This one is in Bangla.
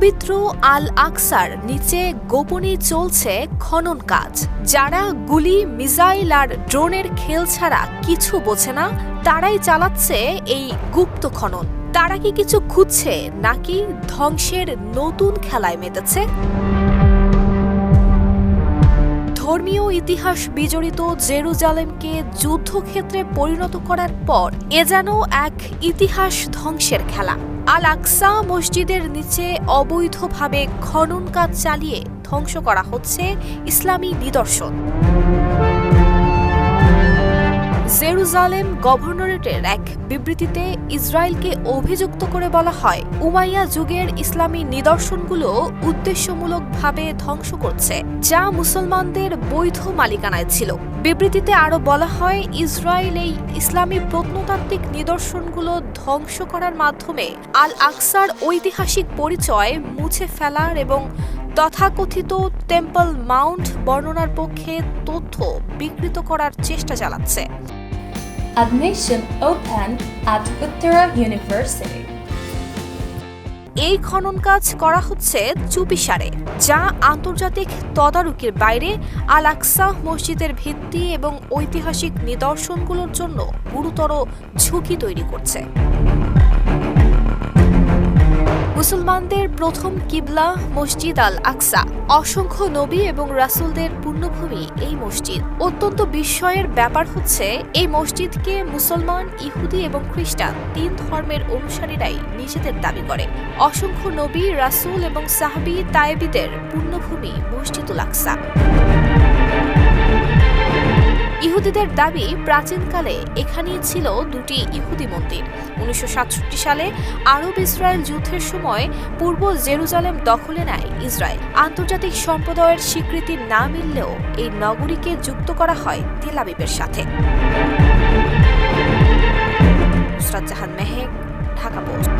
পবিত্র আল আকসার নিচে গোপনে চলছে খনন কাজ। যারা গুলি, মিসাইল আর ড্রোনের খেল ছাড়া কিছু বোঝে না, তারাই চালাচ্ছে এই গুপ্ত খনন। তারা কি কিছু খুঁজছে, নাকি ধ্বংসের নতুন খেলায় মেতেছে? ধর্মীয় ইতিহাস বিজড়িত জেরুজালেমকে যুদ্ধক্ষেত্রে পরিণত করার পর এ যেন এক ইতিহাস ধ্বংসের খেলা। আল আকসা মসজিদের নিচে অবৈধভাবে খনন কাজ চালিয়ে ধ্বংস করা হচ্ছে ইসলামী নিদর্শন। জেরুজালেম গভর্নরেটের এক বিবৃতিতে ইসরায়েলকে অভিযুক্ত করে বলা হয়, উমাইয়া যুগের ইসলামী নিদর্শনগুলো উদ্দেশ্যমূলকভাবে ধ্বংস করছে, যা মুসলমানদের বৈধ মালিকানায় ছিল। বিবৃতিতে আরও বলা হয়, ইসরায়েল এই ইসলামী প্রত্নতাত্ত্বিক নিদর্শনগুলো ধ্বংস করার মাধ্যমে আল আকসার ঐতিহাসিক পরিচয় মুছে ফেলার এবং তথাকথিত টেম্পল মাউন্ট বর্ণনার পক্ষে তথ্য বিকৃত করার চেষ্টা চালাচ্ছে। Admission open at Uttara University. এই খনন কাজ করা হচ্ছে চুপিসারে, যা আন্তর্জাতিক তদারকির বাইরে আল আকসা মসজিদের ভিত্তি এবং ঐতিহাসিক নিদর্শনগুলোর জন্য গুরুতর ঝুঁকি তৈরি করছে মুসলমানদের প্রথম কিবলা মসজিদ আল আকসা। অসংখ্য নবী এবং রাসূলদের পূর্ণভূমি এই মসজিদ। অত্যন্ত বিস্ময়ের ব্যাপার হচ্ছে, এই মসজিদকে মুসলমান, ইহুদি এবং খ্রিস্টান তিন ধর্মের অনুসারীরাই নিজেদের দাবি করে। অসংখ্য নবী, রাসূল এবং সাহাবি তায়েবিদের পূর্ণভূমি মসজিদুল আকসা। ইহুদিদের দাবি প্রাচীনকালে এখানেই ছিল দুটি ইহুদি মন্দির। উনিশশো সাতষট্টি সালে আরব ইসরায়েল যুদ্ধের সময় পূর্ব জেরুজালেম দখলে নেয় ইসরায়েল। আন্তর্জাতিক সম্প্রদায়ের স্বীকৃতি না মিললেও এই নগরীকে যুক্ত করা হয় তেলাবিবের সাথে। নুসরাত জাহান মেহেক, ঢাকা পোস্ট।